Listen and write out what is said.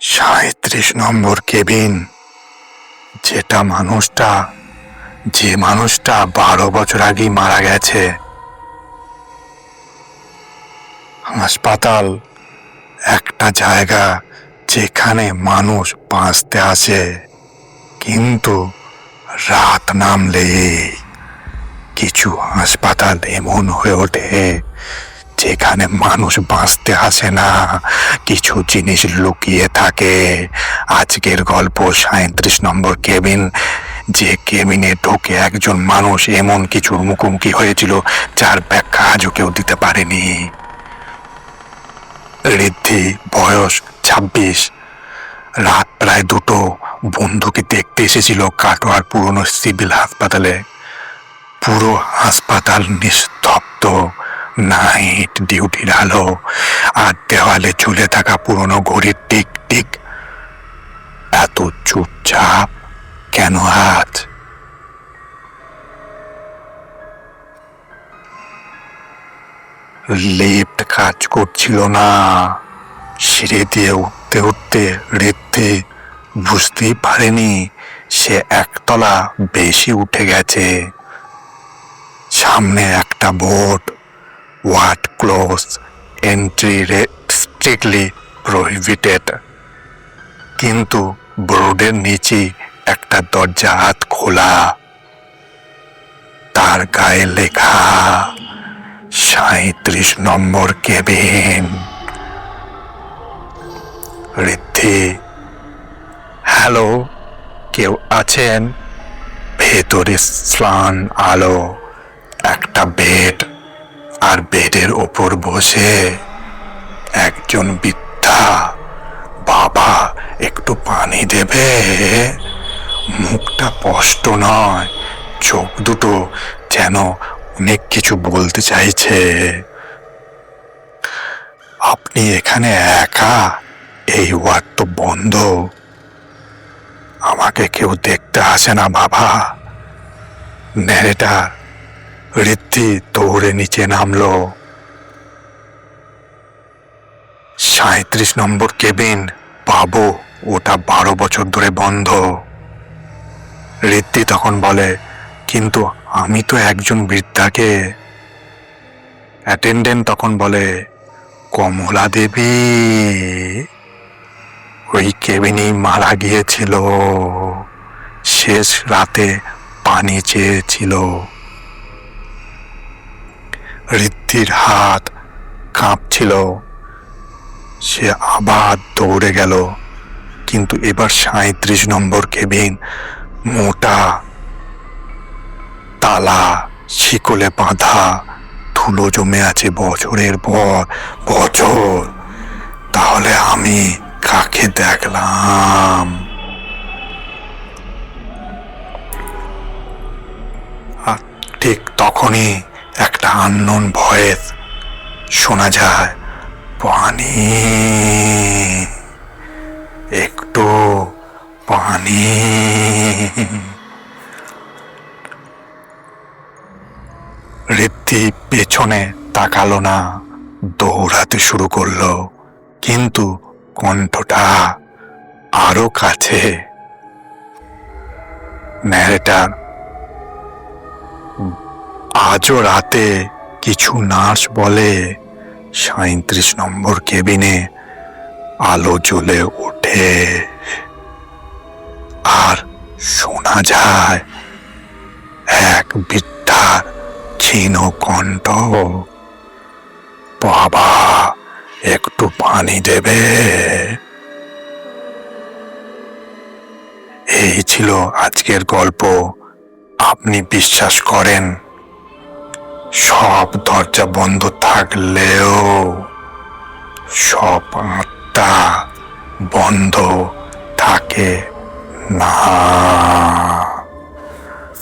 সাঁত্রিশ নম্বর কেবিন। যেটা মানুষটা, যে মানুষটা বারো বছর আগেই মারা গেছে। হাসপাতাল, একটা জায়গা যেখানে মানুষ বাঁচতে আসে, কিন্তু রাত নামলে কিছু হাসপাতাল এমন হয়ে ওঠে। যেখানে মানুষ বাঁচতে আসে না, কিছু জিনিস লুকিয়ে থাকে। আজকের গল্প সাঁত্রিশ নম্বর কেবিন। যে কেবিনে ঢোকে একজন মানুষ এমন কিছুর মুখোমুখি হয়েছিল, যার ব্যাখ্যা আজও কেউ দিতে পারেনি। ঋদ্ধি, বয়স ছাব্বিশ। রাত প্রায় দুটো। বন্ধুকে দেখতে এসেছিল কাটোয়ার পুরনো সিভিল হাসপাতালে। পুরো হাসপাতাল নিস্তব্ধ। নাইট ডিউটির আলো আর দেওয়ালে ঝুলে থাকা পুরনো ঘড়ির টিক টিক। এত চুপচাপ কেন আজ? লিফট কাজ করছিল না। সিঁড়ি দিয়ে উঠতে উঠতে রেতে বুঝতেই পারেনি সে একতলা বেশি উঠে গেছে। সামনে একটা বোর্ড ওয়াট ক্লোজ এন্ট্রি স্ট্রিক্টলি প্রহিবিটেড কিন্তু বোর্ডের নিচে একটা দরজা হাত খোলা। তার গায়ে লেখা সাঁত্রিশ নম্বর কেবিন। ঋদ্ধি, হ্যালো, কেউ আছেন? ভেতরে স্নান আলো, একটা বেড। আর বেডের ওপর বসে একজন বৃদ্ধা বাবা একটু পানি দেবে। মুখটা স্পষ্ট নয়, চোখ দুটো যেন অনেক কিছু বলতে চাইছে। আপনি এখানে একা? এই ওয়ার্ড তো বন্ধ। আমাকে কেউ দেখতে আসে না বাবা। ন্যারেটার ঋদ্ধি দৌড়ে নিচে নামলো। সাঁত্রিশ নম্বর কেবিন পাবো ওটা বারো বছর ধরে বন্ধ। ঋদ্ধি তখন বলে, কিন্তু আমি তো একজন বৃদ্ধাকে। অ্যাটেন্ডেন্ট তখন বলে, কমলা দেবী, ওই কেবিনেই মারা গিয়েছিল। শেষ রাতে পানি চেয়েছিল। ঋদ্ধির হাত কাঁপছিল। সে আবার দৌড়ে গেল। কিন্তু এবার সাঁত্রিশ নম্বর কেবিন মোটা, তালা, শিকলে বাঁধা, ধুলো জমে আছে বছরের পর বছর। তাহলে আমি কাকে দেখলাম? আর ঠিক তখনই একটা আননোন ভয়েস শোনা যায়। পানি। একটু পানি। ঋদ্ধি পেছনে তাকালো না, দৌড়াতে শুরু করল, কিন্তু কণ্ঠটা আরও কাছে। ন্যারেটার আজও রাতে কিছু নার্স বলে সাঁত্রিশ নম্বর কেবিনে আলো জ্বলে ওঠে। আর শোনা যায় এক বৃদ্ধার ক্ষীণ কণ্ঠ, বাবা, একটু পানি দেবে? এই ছিল আজকের গল্প। আপনি বিশ্বাস করেন সব দরজা বন্ধ থাকলেও সব আত্মা বন্ধ থাকে না।